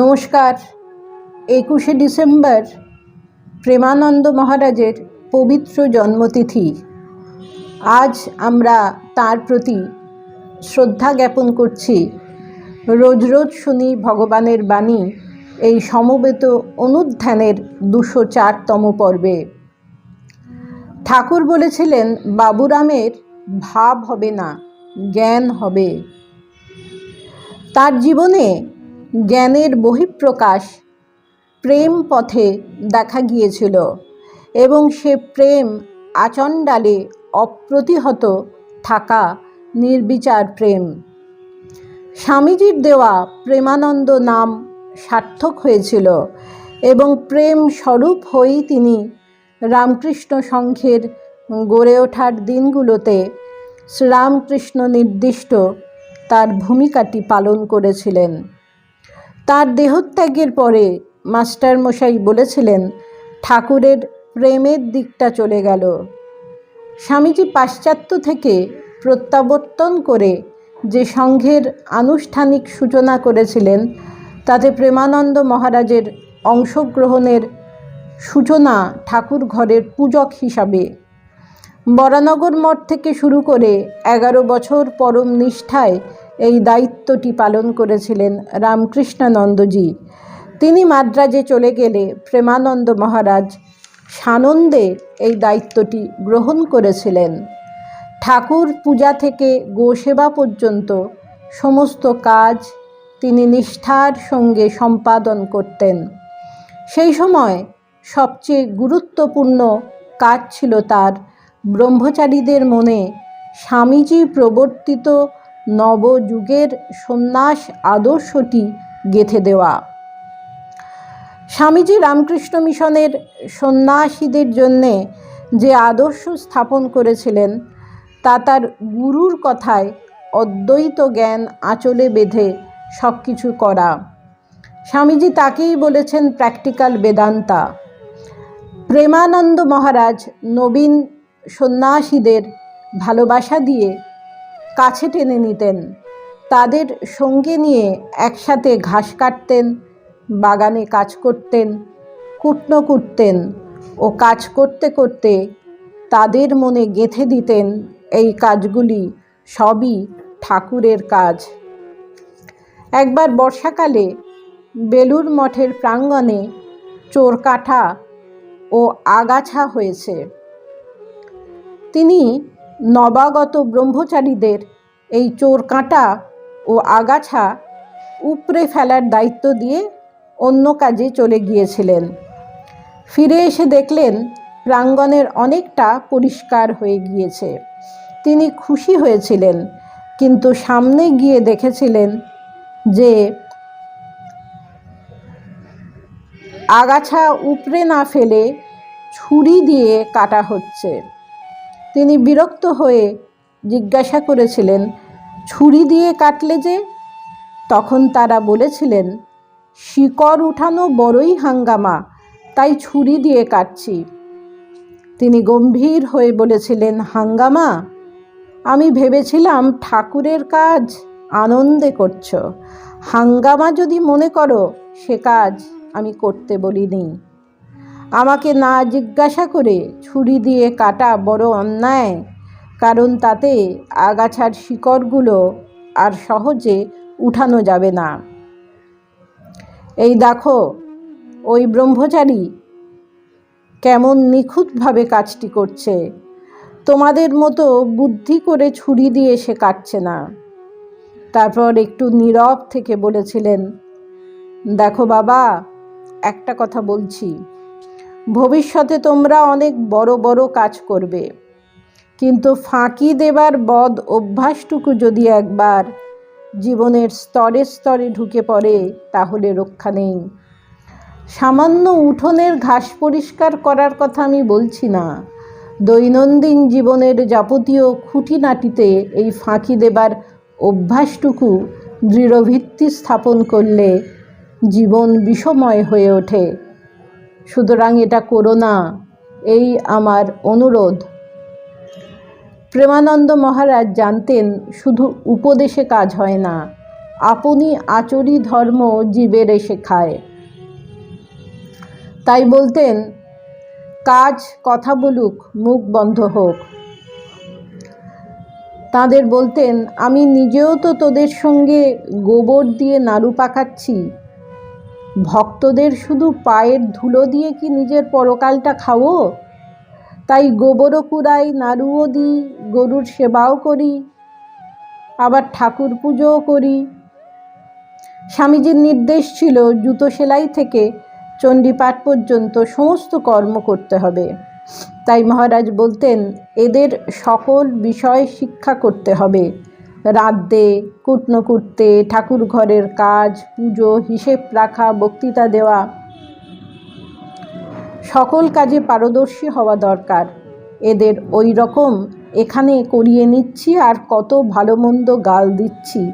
নমস্কার। একুশে ডিসেম্বর প্রেমানন্দ মহারাজের পবিত্র জন্মতিথি। আজ আমরা তার প্রতি শ্রদ্ধা জ্ঞাপন করছি। রোজ রোজ শুনি ভগবানের বাণী এই সমবেত অনুধ্যানের দুশো চারতম পর্বে। ঠাকুর বলেছিলেন, বাবুরামের ভাব হবে না, জ্ঞান হবে। তার জীবনে জ্ঞানের বহিঃপ্রকাশ প্রেম পথে দেখা গিয়েছিল এবং সে প্রেম আচণ্ডালে অপ্রতিহত থাকা নির্বিচার প্রেম। স্বামীজির দেওয়া প্রেমানন্দ নাম সার্থক হয়েছিল এবং প্রেম স্বরূপ হয়েই তিনি রামকৃষ্ণ সংঘের গড়ে ওঠার দিনগুলোতে শ্রীরামকৃষ্ণ নির্দিষ্ট তার ভূমিকাটি পালন করেছিলেন। তার দেহত্যাগের পরে মাস্টার মশাই বলেছিলেন, ঠাকুরের প্রেমের দিকটা চলে গেল। স্বামীজি পাশ্চাত্য থেকে প্রত্যাবর্তন করে যে সংঘের আনুষ্ঠানিক সূচনা করেছিলেন, তাতে প্রেমানন্দ মহারাজের অংশগ্রহণের সূচনা ঠাকুর ঘরের পূজক হিসাবে। বরানগর মঠ থেকে শুরু করে এগারো বছর পরম নিষ্ঠায় এই দায়িত্বটি পালন করেছিলেন রামকৃষ্ণানন্দজি। তিনি মাদ্রাজে চলে গেলে প্রেমানন্দ মহারাজ সানন্দে এই দায়িত্বটি গ্রহণ করেছিলেন। ঠাকুর পূজা থেকে গোসেবা পর্যন্ত সমস্ত কাজ তিনি নিষ্ঠার সঙ্গে সম্পাদন করতেন। সেই সময় সবচেয়ে গুরুত্বপূর্ণ কাজ ছিল তার ব্রহ্মচারীদের মনে স্বামীজি প্রবর্তিত নবযুগের সন্ন্যাস আদর্শটি গেঁথে দেওয়া। স্বামীজি রামকৃষ্ণ মিশনের সন্ন্যাসীদের জন্যে যে আদর্শ স্থাপন করেছিলেন, তা তার গুরুর কথায় অদ্বৈত জ্ঞান আঁচলে বেঁধে সব কিছু করা। স্বামীজি তাকেই বলেছেন প্র্যাকটিক্যাল বেদান্তা। প্রেমানন্দ মহারাজ নবীন সন্ন্যাসীদের ভালোবাসা দিয়ে কাছে টেনে নিতেন। তাদের সঙ্গে নিয়ে একসাথে ঘাস কাটতেন, বাগানে কাজ করতেন, কুটনো কুটতেন ও কাজ করতে করতে তাদের মনে গেঁথে দিতেন এই কাজগুলি সবই ঠাকুরের কাজ। একবার বর্ষাকালে বেলুর মঠের প্রাঙ্গণে চোরকাঠা ও আগাছা হয়েছে। তিনি নবাগত ব্রহ্মচারীদের এই চোর কাঁটা ও আগাছা উপড়ে ফেলার দায়িত্ব দিয়ে অন্য কাজে চলে গিয়েছিলেন। ফিরে এসে দেখলেন প্রাঙ্গণের অনেকটা পরিষ্কার হয়ে গিয়েছে। তিনি খুশি হয়েছিলেন, কিন্তু সামনে গিয়ে দেখেছিলেন যে আগাছা উপড়ে না ফেলে ছুরি দিয়ে কাটা হচ্ছে। তিনি বিরক্ত হয়ে জিজ্ঞাসা করেছিলেন, ছুরি দিয়ে কাটলে যে? তখন তারা বলেছিলেন, শিকড় উঠানো বড়ই হাঙ্গামা, তাই ছুরি দিয়ে কাটছি। তিনি গম্ভীর হয়ে বলেছিলেন, হাঙ্গামা? আমি ভেবেছিলাম ঠাকুরের কাজ আনন্দে করছ। হাঙ্গামা যদি মনে করো, সে কাজ আমি করতে বলিনি। আমাকে না জিজ্ঞাসা করে ছুরি দিয়ে কাটা বড় অন্যায়, কারণ তাতে আগাছার শিকড়গুলো আর সহজে উঠানো যাবে না। এই দেখো, ওই ব্রহ্মচারী কেমন নিখুঁতভাবে কাজটি করছে। তোমাদের মতো বুদ্ধি করে ছুরি দিয়ে সে কাটছে না। তারপর একটু নীরব থেকে বলেছিলেন, দেখো বাবা, একটা কথা বলছি। ভবিষ্যতে তোমরা অনেক বড় বড় কাজ করবে। কিন্তু ফাঁকি দেবার বদ অভ্যাসটুকু যদি একবার জীবনের স্তরে স্তরে ঢুকে পড়ে, তাহলে রক্ষা নেই। সামান্য উঠোনের ঘাস পরিষ্কার করার কথা আমি বলছি না। দৈনন্দিন জীবনের যাবতীয় খুঁটিনাটিতে এই ফাঁকি দেবার অভ্যাসটুকু দৃঢ়ভিত্তি স্থাপন করলে জীবন বিষময় হয়ে ওঠে। সুতরাং এটা করো না। এই আমার অনুরোধ। প্রেমানন্দ মহারাজ জানতেন, শুধু উপদেশে কাজ হয় না, আপনি আচরি ধর্ম জীবের এসে খায়। তাই বলতেন, কাজ কথা বলুক, মুখ বন্ধ হোক। তাদের বলতেন, আমি নিজেও তো তোদের সঙ্গে গোবর দিয়ে নাড়ু পাকাচ্ছি। ভক্তদের শুধু পায়ের ধুলো দিয়ে কি নিজের পরকালটা খাব? তাই গোবরও কুড়াই, নাড়ুও দিই গরুর সেবাও করি, আবার ঠাকুর পুজোও করি। স্বামীজির নির্দেশ ছিল জুতো সেলাই থেকে চণ্ডীপাঠ পর্যন্ত সমস্ত কর্ম করতে হবে। তাই মহারাজ বলতেন, এদের সকল বিষয় শিক্ষা করতে হবে। রাঁধতে কুটনো কুটতে, ঠাকুর ঘরের কাজ, পুজো, হিসেব রাখা, বক্তৃতা দেওয়া। সকল কাজে পারদর্শী হওয়া দরকার। এদের ওই রকম এখানে করিয়ে নিচ্ছি আর কত ভালো মন্দ গাল দিচ্ছি।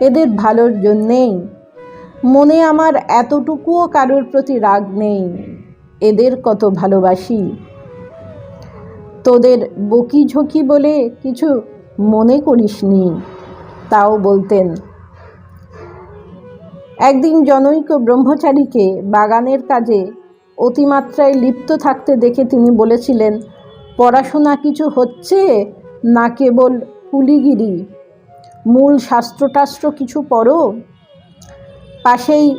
এদের ভালোর জন্যেই। মনে আমার এতটুকুও কারোর প্রতি রাগ নেই। এদের কত ভালোবাসি। তোদের বকি ঝুঁকি বলে কিছু মনে করিসনি? তাও বলতেন। একদিন জনৈক ব্রহ্মচারীকে বাগানের কাজে অতিমাত্রায় লিপ্ত থাকতে দেখে তিনি বলেছিলেন, পড়াশোনা কিছু হচ্ছে না কেবল কুলিগিরি মূল শাস্ত্রটাস্ত্র কিছু পড়ো? পাশেই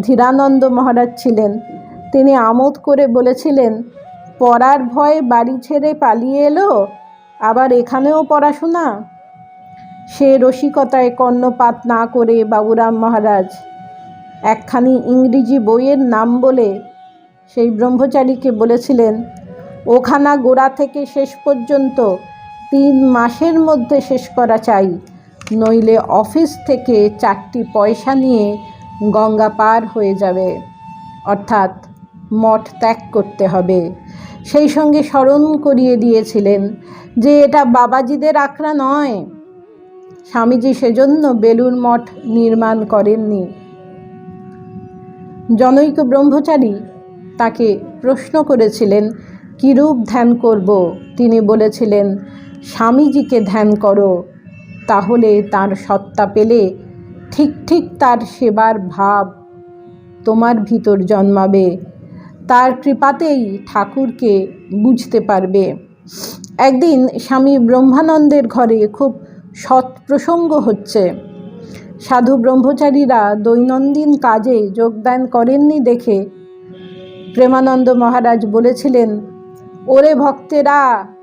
ধীরানন্দ মহারাজ ছিলেন। তিনি আমোদ করে বলেছিলেন, পড়ার ভয়ে বাড়ি ছেড়ে পালিয়ে এলো? আবার এখানেও পড়াশোনা? সে রসিকতায় কর্ণপাত না করে বাবুরাম মহারাজ, একখানি ইংরেজি বইয়ের নাম বলে সেই ব্রহ্মচারীকে বলেছিলেন, ওখানা গোড়া থেকে শেষ পর্যন্ত তিন মাসের মধ্যে শেষ করা চাই, নইলে অফিস থেকে চারটি পয়সা নিয়ে গঙ্গা পার হয়ে যাবে। অর্থাৎ মঠ ত্যাগ করতে হবে। সেই সঙ্গে স্মরণ করিয়ে দিয়েছিলেন যে এটা বাবাজিদের আখড়া নয়। স্বামীজি সেজন্য বেলুর মঠ নির্মাণ করেননি। জনৈক ব্রহ্মচারী তাকে প্রশ্ন করেছিলেন কীরূপ ধ্যান করব? তিনি বলেছিলেন, স্বামীজিকে ধ্যান করো, তাহলে তার সত্তা পেলে ঠিক ঠিক তার সেবার ভাব তোমার ভিতর জন্মাবে। তার কৃপাতেই ঠাকুরকে বুঝতে পারবে। একদিন স্বামী ব্রহ্মানন্দের ঘরে খুব সৎ প্রসঙ্গ হচ্ছে। সাধু ব্রহ্মচারীরা দৈনন্দিন কাজে যোগদান করেননি দেখে প্রেমানন্দ মহারাজ বলেছিলেন, ওরে ভক্তেরা,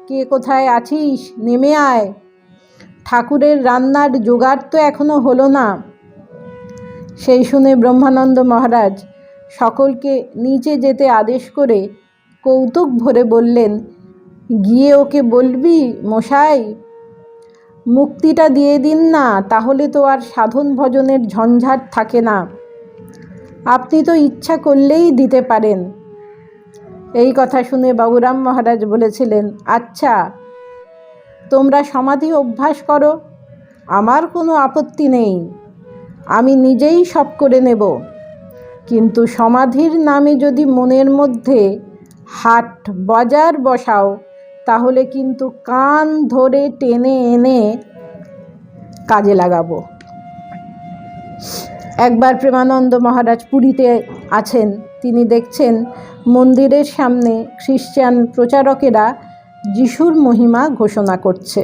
কে কোথায় আছিস? নেমে আয়। ঠাকুরের রান্নার জোগাড় তো এখনও হলো না। সেই শুনে ব্রহ্মানন্দ মহারাজ সকলকে নিচে যেতে আদেশ করে কৌতুক ভরে বললেন, গিয়ে ওকে বলবি মশাই? মুক্তিটা দিয়ে দিন না, তাহলে তো আর সাধন ভজনের ঝঞ্ঝাট থাকে না। আপনি তো ইচ্ছা করলেই দিতে পারেন। এই কথা শুনে বাবুরাম মহারাজ বলেছিলেন আচ্ছা তোমরা সমাধি অভ্যাস করো, আমার কোনো আপত্তি নেই, আমি নিজেই সব করে নেব। কিন্তু সমাধির নামে যদি মনের মধ্যে হাট বাজার বসাও, তাহলে কিন্তু কান ধরে টেনে এনে কাজে লাগাবো। একবার প্রেমানন্দ মহারাজ পুরীতে আছেন, তিনি দেখছেন মন্দিরের সামনে খ্রিশ্চান প্রচারকেরা যিশুর মহিমা ঘোষণা করছে।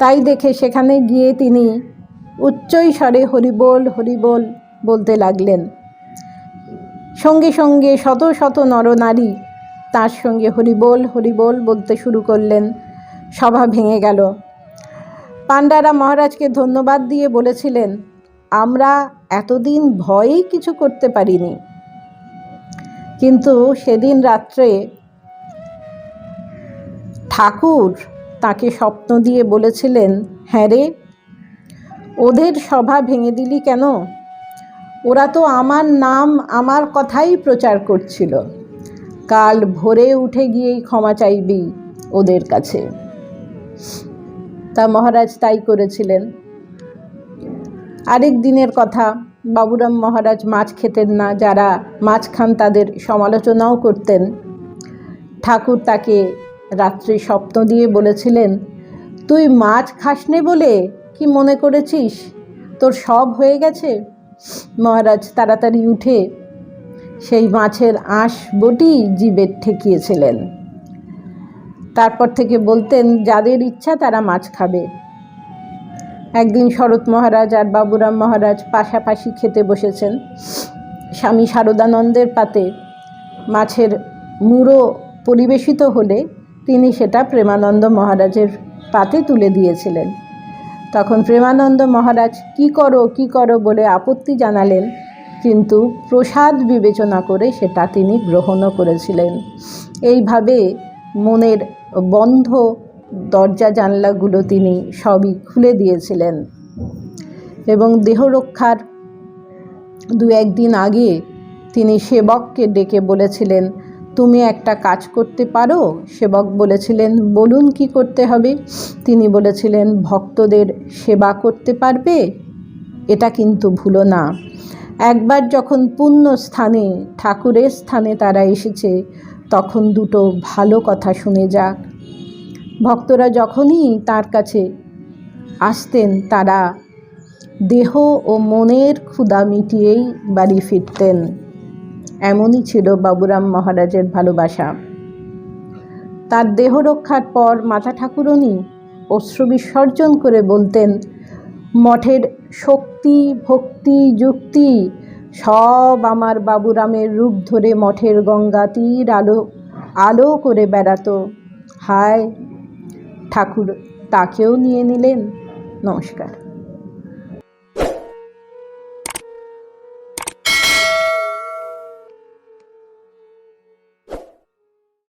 তাই দেখে সেখানে গিয়ে তিনি উচ্চই স্বরে হরিবোল হরিবোল বলতে লাগলেন। সঙ্গে সঙ্গে শত শত নরনারী তার সঙ্গে হরিবোল হরিবোল বলতে শুরু করলেন। সভা ভেঙে গেল। পাণ্ডারা মহারাজকে ধন্যবাদ দিয়ে বলেছিলেন, আমরা এতদিন ভয়েই কিছু করতে পারিনি। কিন্তু সেদিন রাত্রে ঠাকুর তাকে স্বপ্ন দিয়ে বলেছিলেন হ্যাঁ রে, ওদের সভা ভেঙে দিলি কেন? ওরা তো আমার নাম, আমার কথাই প্রচার করছিল। কাল ভোরে উঠে গিয়েই ক্ষমা চাইবি ওদের কাছে। তা মহারাজ তাই করেছিলেন। আরেক দিনের কথা, বাবুরাম মহারাজ মাছ খেতেন না, যারা মাছ খান তাদের সমালোচনাও করতেন। ঠাকুর তাকে রাত্রি স্বপ্ন দিয়ে বলেছিলেন, তুই মাছ খাসনে বলে কি মনে করেছিস? তোর সব হয়ে গেছে? মহারাজ তাড়াতাড়ি উঠে সেই মাছের আঁশ বটি জীবে ঠেকিয়েছিলেন। তারপর থেকে বলতেন, যাদের ইচ্ছা তারা মাছ খাবে। একদিন শরৎ মহারাজ আর বাবুরাম মহারাজ পাশাপাশি খেতে বসেছেন। স্বামী শারদানন্দের পাতে মাছের মুড়ো পরিবেশিত হলে তিনি সেটা প্রেমানন্দ মহারাজের পাতে তুলে দিয়েছিলেন। তখন প্রেমানন্দ মহারাজ, কি করো কি করো? বলে আপত্তি জানালেন। কিন্তু প্রসাদ বিবেচনা করে সেটা তিনি গ্রহণও করেছিলেন। এইভাবে মনের বন্ধ দরজা জানলাগুলো তিনি সবই খুলে দিয়েছিলেন এবং দেহরক্ষার দু একদিন আগে তিনি সেবককে ডেকে বলেছিলেন তুমি একটা কাজ করতে পারো? সেবক বলেছিলেন, বলুন কি করতে হবে? তিনি বলেছিলেন, ভক্তদের সেবা করতে পারবে? এটা কিন্তু ভুলো না। একবার যখন পুণ্য স্থানে, ঠাকুরের স্থানে তারা এসেছে, তখন দুটো ভালো কথা শুনে যাক। ভক্তরা যখনই তার কাছে আসতেন, তারা দেহ ও মনের ক্ষুধা মিটিয়েই বাড়ি ফিরতেন। এমনই ছিল বাবুরাম মহারাজের ভালোবাসা। তার দেহ রক্ষার পর মাতা ঠাকুরনী অশ্রু বিসর্জন করে বলতেন, মঠের শক্তি, ভক্তি, যুক্তি, সব আমার বাবুরামের রূপ ধরে মঠের গঙ্গা তীর আলো আলো করে বেড়াতো। হায়, ঠাকুর তাকেও নিয়ে নিলেন। নমস্কার।